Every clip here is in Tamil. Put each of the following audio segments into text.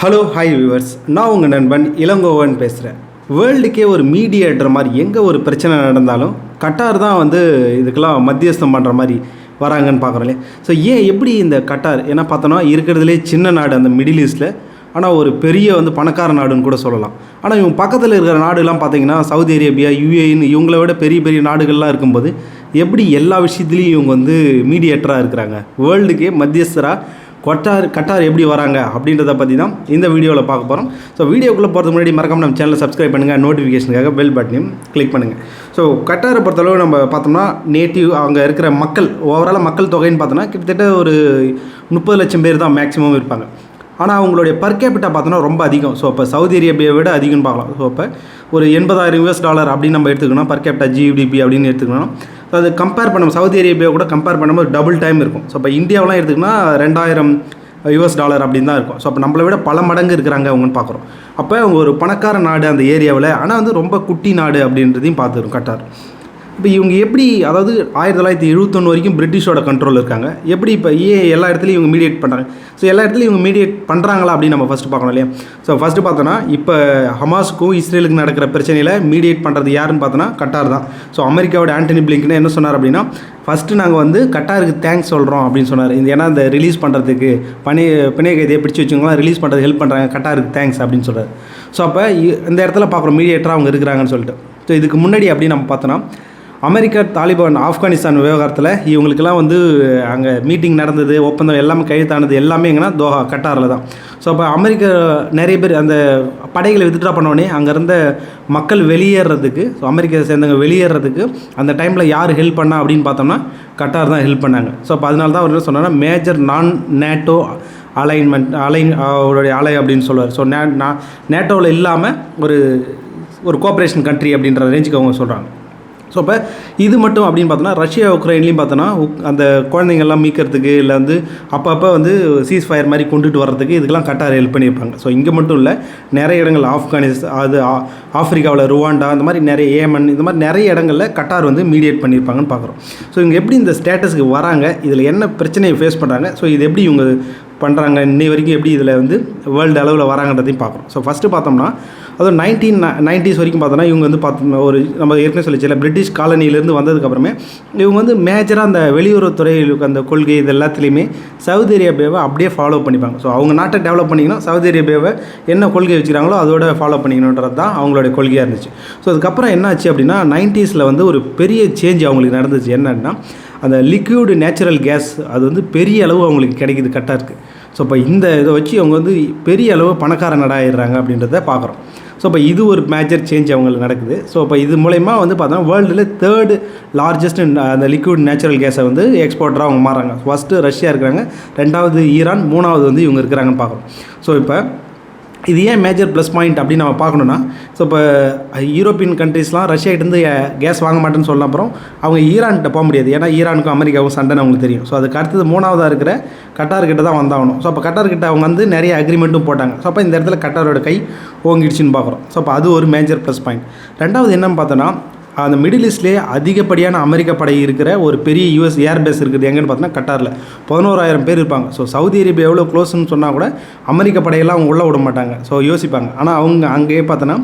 ஹலோ ஹாய் வியூவர்ஸ் நான் உங்கள் நண்பன் இளங்கோவன் பேசுகிறேன் வேர்ல்டுக்கே ஒரு மீடியேட்டர் மாதிரி எங்கே ஒரு பிரச்சனை நடந்தாலும் கட்டார் தான் வந்து இதுக்கெல்லாம் மத்தியஸ்தம் பண்ணுற மாதிரி வராங்கன்னு பார்க்குறோம் இல்லையா? ஸோ ஏன் எப்படி இந்த கட்டார்? ஏன்னா பார்த்தோன்னா இருக்கிறதுலே சின்ன நாடு அந்த மிடில் ஈஸ்ட்டில் ஆனால் ஒரு பெரிய வந்து பணக்கார நாடுன்னு கூட சொல்லலாம். ஆனால் இவங்க பக்கத்தில் இருக்கிற நாடுலாம் பார்த்தீங்கன்னா சவுதி அரேபியா யுஏஇன்னு இவங்கள விட பெரிய பெரிய நாடுகள்லாம் இருக்கும்போது எப்படி எல்லா விஷயத்துலையும் இவங்க வந்து மீடியேட்டராக இருக்கிறாங்க? வேர்ல்டுக்கே மத்தியஸ்தராக கொட்டார் கட்டார் எப்படி வராங்க அப்படின்றத பற்றி தான் இந்த வீடியோவில் பார்க்க போகிறோம் ஸோ வீடியோக்குள்ளே போகிறதுக்கு முன்னாடி மறக்காம நம்ம சேனலை சப்ஸ்கிரைப் பண்ணுங்கள் நோட்டிஃபிகேஷனுக்காக பெல் பட்டனையும் கிளிக் பண்ணுங்கள் ஸோ கட்டாரை பொறுத்தளவு நம்ம பார்த்தோம்னா நேட்டிவ் அங்கே இருக்கிற மக்கள் ஓவரால் மக்கள் தொகைன்னு பார்த்தோம்னா கிட்டத்தட்ட ஒரு முப்பது லட்சம் பேர் தான் மேக்ஸிமம் இருப்பாங்க. ஆனால் அவங்களுடைய பர் கேபிட்டா பார்த்தோன்னா ரொம்ப அதிகம். ஸோ இப்போ சவுதி அரேபியாவை விட அதிகம்னு பார்க்கலாம். ஸோ இப்போ ஒரு எண்பதாயிரம் யூஎஸ் டாலர் அப்படின்னு நம்ம எடுத்துக்கணும். பர் கேபிட்டா ஜிடிபி அப்படின்னு எடுத்துக்கணும். அது கம்பேர் பண்ணும் சவுதி அரேபியா கூட கம்பேர் பண்ணும்போது டபுள் டைம் இருக்கும். ஸோ இப்போ இந்தியாவெலாம் எடுத்துக்கினா ரெண்டாயிரம் யூஎஸ் டாலர் அப்படின்னு தான் இருக்கும். ஸோ அப்போ நம்மளை விட பல மடங்கு இருக்கிறாங்க அவங்கன்னு பார்க்குறோம். அப்போ அவங்க ஒரு பணக்கார நாடு அந்த ஏரியாவில். ஆனால் வந்து ரொம்ப குட்டி நாடு அப்படின்றதையும் பார்த்துரும் கட்டார். இப்போ இவங்க எப்படி அதாவது ஆயிரத்தி தொள்ளாயிரத்தி எழுபத்தொன்று வரைக்கும் பிரிட்டிஷோட கண்ட்ரோல் இருக்காங்க. எப்படி இப்போ ஏ எல்லா இடத்துலையும் இவங்க மீடியேட் பண்ணுறாங்க ஸோ எல்லா இடத்துலையும் இவங்க மீடியேட் பண்ணுறாங்களா அப்படின்னு நம்ம ஃபஸ்ட்டு பார்க்கணும் இல்லையா? ஸோ ஃபஸ்ட்டு பார்த்தோன்னா இப்போ ஹமாஸுக்கும் இஸ்ரேலுக்கு நடக்கிற பிரச்சனையில் மீடியேட் பண்ணுறது யாருன்னு பார்த்தோன்னா கட்டார் தான். ஸோ அமெரிக்காவோட ஆண்டனி பிளிங்க்னு என்ன சொன்னார் அப்படின்னா ஃபஸ்ட்டு நாங்கள் வந்து கட்டாருக்கு தேங்க்ஸ் சொல்கிறோம் அப்படின்னு சொன்னார். இந்த ஏன்னா இந்த ரிலீஸ் பண்ணுறதுக்கு பணி பிணை கைதியை பிடிச்சி வச்சவங்களாம் ரிலீஸ் பண்ணுறது ஹெல்ப் பண்ணுறாங்க கட்டாருக்கு தேங்க்ஸ் அப்படின்னு சொல்கிறார் ஸோ அப்போ இந்த இடத்துல பார்க்குறோம் மீடியேட்டராக அவங்க இருக்கிறாங்கன்னு சொல்லிட்டு. ஸோ இதுக்கு முன்னாடி அப்படி நம்ம பார்த்தோன்னா அமெரிக்கா தாலிபான் ஆப்கானிஸ்தான் விவகாரத்தில் இவங்களுக்கெல்லாம் வந்து அங்கே மீட்டிங் நடந்தது ஒப்பந்தம் எல்லாமே கையெழுத்தானது எல்லாமே எங்கன்னா தோஹா கட்டாரில் தான். ஸோ அப்போ அமெரிக்கா நிறைய பேர் அந்த படைகளை வித்ட்ரா பண்ணோடனே அங்கே இருந்த மக்கள் வெளியேறதுக்கு ஸோ அமெரிக்கா சேர்ந்தவங்க வெளியேறதுக்கு அந்த டைமில் யார் ஹெல்ப் பண்ணா அப்படின்னு பார்த்தோம்னா கட்டார் தான் ஹெல்ப் பண்ணாங்க. ஸோ அப்போ அதனால தான் அவர் என்ன சொன்னார் மேஜர் நான் நேட்டோ அலைன்மெண்ட் அலைன் அவருடைய அலை அப்படின்னு சொல்லுவார். ஸோ நே நேட்டோவில் இல்லாமல் ஒரு ஒரு கோஆப்ரேஷன் கண்ட்ரி அப்படின்ற ரேஞ்சுக்கு அவங்க சொல்கிறாங்க ஸோ இப்போ இது மட்டும் அப்படின்னு பார்த்தோன்னா ரஷ்யா உக்ரைன்லேயும் பார்த்தோன்னா அந்த குழந்தைங்கள்லாம் மீக்கிறதுக்கு இல்லை வந்து அப்பப்போ வந்து சீஸ் ஃபயர் மாதிரி கொண்டுட்டு வர்றதுக்கு இதுக்கெல்லாம் கட்டார் ஹெல்ப் பண்ணியிருப்பாங்க. ஸோ இங்கே மட்டும் இல்லை நிறைய இடங்கள் ஆப்கானிஸ்தான் அது ஆ- ஆப்பிரிக்காவில் ருவாண்டா இந்த மாதிரி நிறைய ஏமன் இந்த மாதிரி நிறைய இடங்களில் கட்டார் வந்து மீடியேட் பண்ணியிருப்பாங்கன்னு பார்க்குறோம். ஸோ இங்கே எப்படி இந்த ஸ்டேட்டஸ்க்கு வராங்க இதில் என்ன பிரச்சனையை ஃபேஸ் பண்ணுறாங்க ஸோ இது எப்படி இவங்க பண்ணுறாங்க இன்னை வரைக்கும் எப்படி இதில் வந்து வேர்ல்டு அளவில் வராங்கன்றதையும் பார்க்குறோம் ஸோ ஃபஸ்ட்டு பார்த்தோம்னா அதுவும் நைன்டீன் நைன்டிஸ் வரைக்கும் பார்த்தோன்னா இவங்க வந்து பார்த்தோம்னா ஒரு நம்ம ஏற்கனவே சொல்லிச்சு பிரிட்டிஷ் காலனியிலேருந்து வந்ததுக்கப்புறமே இவங்க வந்து மேஜராக அந்த வெளியுறவுத்துறைகளுக்கு அந்த கொள்கை இது எல்லாத்துலேயுமே சவுதி அரேபியாவை அப்படியே ஃபாலோ பண்ணிப்பாங்க. ஸோ அவங்க நாட்டை டெவலப் பண்ணிக்கணும் சவுதி அரேபியாவை என்ன கொள்கை வச்சுக்கிறாங்களோ அதோட ஃபாலோ பண்ணிக்கணுன்றது தான் அவங்களோட கொள்கையாக இருந்துச்சு. ஸோ அதுக்கப்புறம் என்ன ஆச்சு அப்படின்னா நைன்டிஸில் வந்து ஒரு பெரிய சேஞ்ச் அவங்களுக்கு நடந்துச்சு. என்னென்னா அந்த லிக்யூடு நேச்சுரல் கேஸ் அது வந்து பெரிய அளவு அவங்களுக்கு கிடைக்குது கட்டாக இருக்குது ஸோ இப்போ இந்த இதை வச்சு அவங்க வந்து பெரிய அளவு பணக்கார நடாயிடுறாங்க அப்படின்றத பார்க்குறோம். ஸோ இப்போ இது ஒரு மேஜர் சேஞ்ச் அவங்களுக்கு நடக்குது. ஸோ இப்போ இது மூலயமா வந்து பார்த்தோன்னா வேர்ல்டில் தேர்டு லார்ஜஸ்ட் அந்த லிக்விட் நேச்சுரல் கேஸை வந்து எக்ஸ்போர்ட்டராக அவங்க மாறாங்க ஃபஸ்ட்டு ரஷ்யா இருக்கிறாங்க. ரெண்டாவது ஈரான் மூணாவது வந்து இவங்க இருக்கிறாங்கன்னு பார்க்குறோம். ஸோ இப்போ இது ஏன் மேஜர் ப்ளஸ் பாயிண்ட் அப்படின்னு நம்ம பார்க்கணுன்னா ஸோ இப்போ யூரோப்பியன் கண்ட்ரீஸ்லாம் ரஷ்யாகிட்டேருந்து கேஸ் வாங்க மாட்டேன்னு சொன்ன அப்புறம் அவங்க ஈரான்கிட்ட போக முடியாது. ஏன்னா ஈரானுக்கும் அமெரிக்காவும் சண்டைன்னு அவங்களுக்கு தெரியும். ஸோ அதுக்கு அடுத்தது மூணாவதாக இருக்கிற கட்டார்கிட்ட தான் வந்தாகணும். ஸோ அப்போ கட்டார்கிட்ட அவங்க வந்து நிறைய அக்ரிமெண்ட்டும் போட்டாங்க. ஸோ அப்போ இந்த இடத்துல கட்டாரோட கை ஓங்கிடுச்சின்னு பார்க்குறோம். ஸோ அப்போ அது ஒரு மேஜர் ப்ளஸ் பாயிண்ட் ரெண்டாவது என்னன்னு பார்த்தோன்னா அந்த மிடில் ஈஸ்ட்லேயே அதிகப்படியான அமெரிக்க படை இருக்கிற ஒரு பெரிய யூஎஸ் ஏர்பேஸ் இருக்குது. எங்கன்னு பார்த்தோன்னா கட்டாரில். பதினோராயிரம் பேர் இருப்பாங்க. ஸோ சவுதி அரேபியா எவ்வளோ க்ளோஸ்னு சொன்னால் கூட அமெரிக்க படையெல்லாம் அவங்க உள்ளே விட மாட்டாங்க. ஸோ யோசிப்பாங்க. ஆனால் அவங்க அங்கேயே பார்த்தோன்னா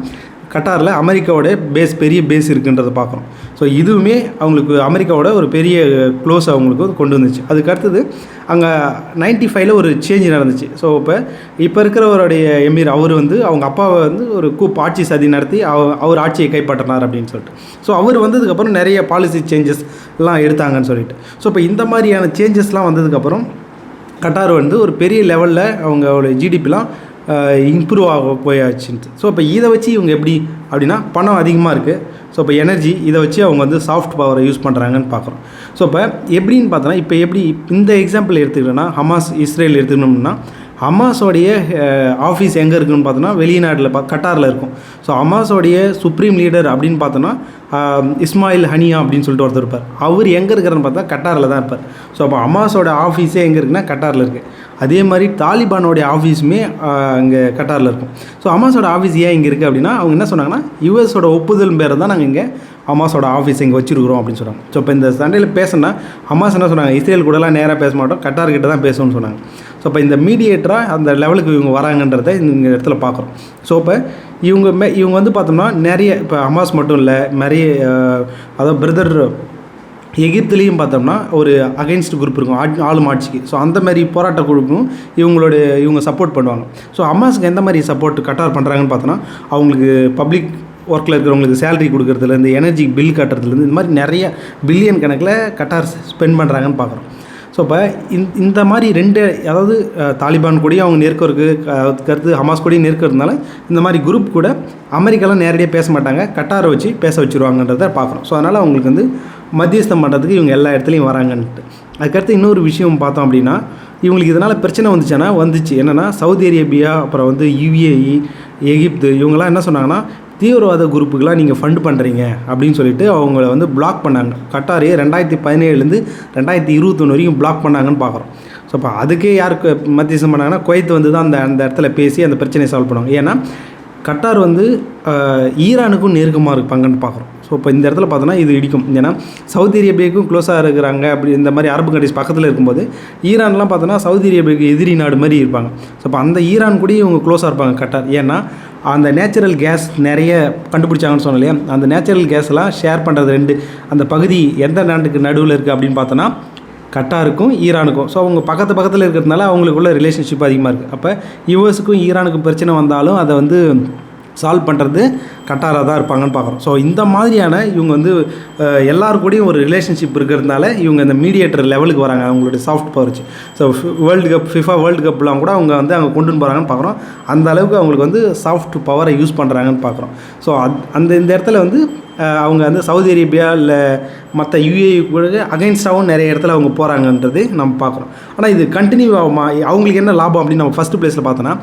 கட்டாரில் அமெரிக்காவோட பேஸ் பெரிய பேஸ் இருக்குன்றதை பார்க்குறோம். ஸோ இதுவுமே அவங்களுக்கு அமெரிக்காவோட ஒரு பெரிய க்ளோஸ் அவங்களுக்கு கொண்டு வந்துச்சு. அதுக்கு அடுத்தது அங்கே நைன்டி ஃபைவ்ல ஒரு சேஞ்ச் நடந்துச்சு. ஸோ இப்போ இப்போ இருக்கிறவருடைய எமீர் அவர் வந்து அவங்க அப்பாவை வந்து ஒரு கூப் ஆட்சி சதி நடத்தி அவ- அவர் ஆட்சியை கைப்பற்றினார் அப்படின்னு சொல்லிட்டு. ஸோ அவர் வந்ததுக்கப்புறம் நிறைய பாலிசி சேஞ்சஸ் எல்லாம் எடுத்தாங்கன்னு சொல்லிட்டு. ஸோ இப்போ இந்த மாதிரியான சேஞ்சஸ்லாம் வந்ததுக்கப்புறம் கட்டார் வந்து ஒரு பெரிய லெவலில் அவங்களுடைய ஜிடிபிலாம் இம்ப்ரூவ் ஆக போயாச்சுன்ட்டு. ஸோ இப்போ இதை வச்சு இவங்க எப்படி அப்படின்னா பணம் அதிகமாக இருக்குது ஸோ இப்போ எனர்ஜி இதை வச்சு அவங்க வந்து சாஃப்ட் பவரை யூஸ் பண்ணுறாங்கன்னு பார்க்குறோம் ஸோ இப்போ எப்படின்னு பார்த்தோன்னா இப்போ எப்படி இந்த எக்ஸாம்பிள் எடுத்துக்கிட்டோன்னா ஹமாஸ் இஸ்ரேல் எடுத்துக்கணும்னா ஹமாஸோடைய ஆஃபீஸ் எங்கே இருக்குன்னு பார்த்தோன்னா வெளிநாட்டில் பா கட்டாரில் இருக்கும். ஸோ ஹமாஸோடைய சுப்ரீம் லீடர் அப்படின்னு பார்த்தோன்னா இஸ்மாயில் ஹனியா அப்படின்னு சொல்லிட்டு ஒருத்தர் இருப்பார். அவர் எங்கே இருக்கிறன்னு பார்த்தா கட்டாரில் தான் இருப்பார். ஸோ அப்போ ஹமாஸோட ஆஃபீஸே எங்கே இருக்குன்னா கட்டாரில் இருக்குது அதே மாதிரி தாலிபானோடைய ஆஃபீஸுமே அங்கே கட்டாரில் இருக்கும். ஸோ அமாஸோட ஆஃபீஸ் ஏன் இங்கே இருக்குது அப்படின்னா அவங்க என்ன சொன்னாங்கன்னா யூஎஸோட ஒப்புதல் பேரை தான் நாங்கள் இங்கே அமாஸோட ஆஃபீஸ் இங்கே வச்சிருக்கிறோம் அப்படின்னு சொன்னாங்க. ஸோ இப்போ இந்த சண்டையில் பேசினா அமாஸ் என்ன சொன்னாங்க இஸ்ரேல் கூடலாம் நேராக பேச மாட்டோம் கட்டார்கிட்ட தான் பேசணும்னு சொன்னாங்க. ஸோ இப்போ இந்த மீடியேட்டராக அந்த லெவலுக்கு இவங்க வராங்கன்றதை இந்த இடத்துல பார்க்குறோம். ஸோ இப்போ இவங்க மே இவங்க வந்து பார்த்தோம்னா நிறைய இப்போ ஹமாஸ் மட்டும் இல்லை நிறைய அதாவது பிரதர் எகிப்துலேயும் பார்த்தோம்னா ஒரு அகைன்ஸ்ட் குரூப் இருக்கும் ஆட்- ஆளும் ஆட்சிக்கு. ஸோ அந்த மாதிரி போராட்ட குழுக்கும் இவங்களோட இவங்க சப்போர்ட் பண்ணுவாங்க. ஸோ அம்மாஸுக்கு எந்த மாதிரி சப்போர்ட் கட்டார் பண்ணுறாங்கன்னு பார்த்தோன்னா அவங்களுக்கு பப்ளிக் ஒர்க்கில் இருக்கிறவங்களுக்கு சேலரி கொடுக்குறதுலேருந்து எனர்ஜி பில் கட்டுறதுலேருந்து இந்த மாதிரி நிறைய பில்லியன் கணக்கில் கட்டார் ஸ்பெண்ட் பண்ணுறாங்கன்னு பார்க்குறோம். ஸோ இப்போ இந்த இந்த மாதிரி ரெண்டு அதாவது தாலிபான் கூடயும் அவங்க நெருக்கம் இருக்குது கருத்து ஹமாஸ் கூடயும் நெருக்கம் இருந்தாலும் இந்த மாதிரி குரூப் கூட அமெரிக்காலாம் நேரடியாக பேச மாட்டாங்க. கட்டாரை வச்சு பேச வச்சுருவாங்கன்றத பார்க்குறோம் ஸோ அதனால் அவங்களுக்கு வந்து மத்தியஸ்தம் பண்ணுறதுக்கு இவங்க எல்லா இடத்துலையும் வராங்கன்ட்டு. அதுக்கடுத்து இன்னொரு விஷயம் பார்த்தோம் அப்படின்னா இவங்களுக்கு இதனால் பிரச்சனை வந்துச்சுன்னா வந்துச்சு. என்னென்னா சவுதி அரேபியா அப்புறம் வந்து யுஏஇ எகிப்து இவங்கெல்லாம் என்ன சொன்னாங்கன்னா தீவிரவாத குரூப்புக்கெலாம் நீங்கள் ஃபண்ட் பண்ணுறீங்க அப்படின்னு சொல்லிட்டு அவங்கள வந்து பிளாக் பண்ணாங்க. கட்டாரையே ரெண்டாயிரத்தி பதினேழுலேருந்து ரெண்டாயிரத்தி இருபத்தொன்று வரைக்கும் பிளாக் பண்ணாங்கன்னு பார்க்குறோம். ஸோ அப்போ அதுக்கே யாருக்கு மத்தியசம் பண்ணாங்கன்னா குவைத் வந்து தான் அந்த அந்த இடத்துல பேசி அந்த பிரச்சனையை சால்வ் பண்ணுவாங்க. ஏன்னா கட்டார் வந்து ஈரானுக்கும் நெருக்கமாக இருப்பாங்கன்னு பார்க்குறோம். ஸோ இப்போ இந்த இடத்துல பார்த்தோன்னா இது இடிக்கும். ஏன்னா சவுதி அரேபியாவுக்கும் க்ளோஸாக இருக்கிறாங்க அப்படி இந்த மாதிரி அரபு கண்ட்ரிஸ் பக்கத்தில் இருக்கும்போது ஈரான்லாம் பார்த்தோன்னா சவுதி அரேபியாவுக்கு எதிரி நாடு மாதிரி இருப்பாங்க. ஸோ இப்போ அந்த ஈரான் கூட இவங்க க்ளோஸாக இருப்பாங்க கட்டார். ஏன்னா அந்த நேச்சுரல் கேஸ் நிறைய கண்டுபிடிச்சாங்கன்னு சொன்னோம் இல்லையா? அந்த நேச்சுரல் கேஸ்லாம் ஷேர் பண்ணுறது ரெண்டு. அந்த பகுதி எந்த நாட்டுக்கு நடுவில் இருக்குது அப்படின்னு பார்த்தோன்னா கட்டாருக்கும் ஈரானுக்கும். ஸோ அவங்க பக்கத்து பக்கத்தில் இருக்கிறதுனால அவங்களுக்குள்ள ரிலேஷன்ஷிப் அதிகமாக இருக்குது அப்போ யூஎஸுக்கும் ஈரானுக்கும் பிரச்சனை வந்தாலும் அதை வந்து சால்வ் பண்ணுறது கட்டாராக தான் இருப்பாங்கன்னு பார்க்குறோம். ஸோ இந்த மாதிரியான இவங்க வந்து அஹ், எல்லாரு கூடயும் ஒரு ரிலேஷன்ஷிப் இருக்கிறதுனால இவங்க இந்த மீடியேட்டர் லெவலுக்கு வராங்க அவங்களுடைய சாஃப்ட் பவர் வச்சு. So world cup FIFA world கப்லாம் கூட அவங்க வந்து அங்கே கொண்டு போகிறாங்கன்னு பார்க்குறோம். அந்த அளவுக்கு அவங்களுக்கு வந்து சாஃப்ட் பவரை யூஸ் பண்ணுறாங்கன்னு பார்க்குறோம். ஸோ அத் அந்த இந்த இடத்துல வந்து அவங்க வந்து சவுதி அரேபியா இல்லை மற்ற யுஏஇ கூட அகைன்ஸ்டாகவும் நிறைய இடத்துல அவங்க போகிறாங்கன்றது நம்ம பார்க்குறோம். ஆனால் இது கண்டினியூ ஆகுமா? அவங்களுக்கு என்ன லாபம் அப்படின்னு நம்ம ஃபஸ்ட்டு ப்ளேஸில் பார்த்தோன்னா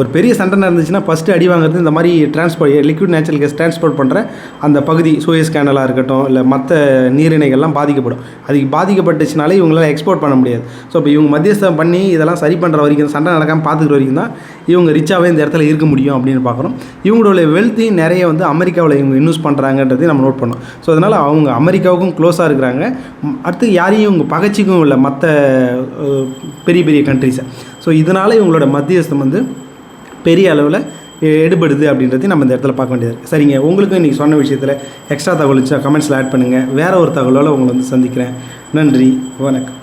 ஒரு பெரிய சண்டை நடந்துச்சுன்னா ஃபஸ்ட்டு அடி வாங்குறது இந்த மாதிரி transport liquid natural gas transport பண்ணுற அந்த பகுதி சூயஸ் கேனலாக இருக்கட்டும் இல்லை மற்ற நீரிணைகள்லாம் பாதிக்கப்படும். அதுக்கு பாதிக்கப்பட்டுச்சுனாலே இவங்களால் எக்ஸ்போர்ட் பண்ண முடியாது. ஸோ இப்போ இவங்க மத்தியஸ்தம் பண்ணி இதெல்லாம் சரி பண்ணுற வரைக்கும் சண்டை நடக்காமல் பார்த்துக்கிற வரைக்கும் தான் இவங்க ரிச்சாகவே இந்த இடத்துல இருக்க முடியும் அப்படின்னு பார்க்குறோம் இவங்களோட வெல்த்தையும் நிறைய வந்து அமெரிக்காவில் இவங்க இன்வெஸ்ட் பண்ணுறாங்கன்றதையும் நம்ம நோட் பண்ணோம். ஸோ அதனால் அவங்க அமெரிக்காவுக்கும் க்ளோஸாக இருக்கிறாங்க. அடுத்து யாரையும் இவங்க பகச்சிக்கும் இல்லை மற்ற பெரிய பெரிய கண்ட்ரிஸை ஸோ இதனால் இவங்களோட மத்தியஸ்தம் வந்து பெரிய அளவில் எடுபடுது அப்படின்றதையும் நம்ம இந்த இடத்துல பார்க்க வேண்டியது சரிங்க. உங்களுக்கும் இன்றைக்கி சொன்ன விஷயத்தில் எக்ஸ்ட்ரா தகவல் இருந்துச்சா? கமெண்ட்ஸில் ஆட் பண்ணுங்கள் வேறு ஒரு தகவலோடு உங்களை வந்து சந்திக்கிறேன். நன்றி. வணக்கம்.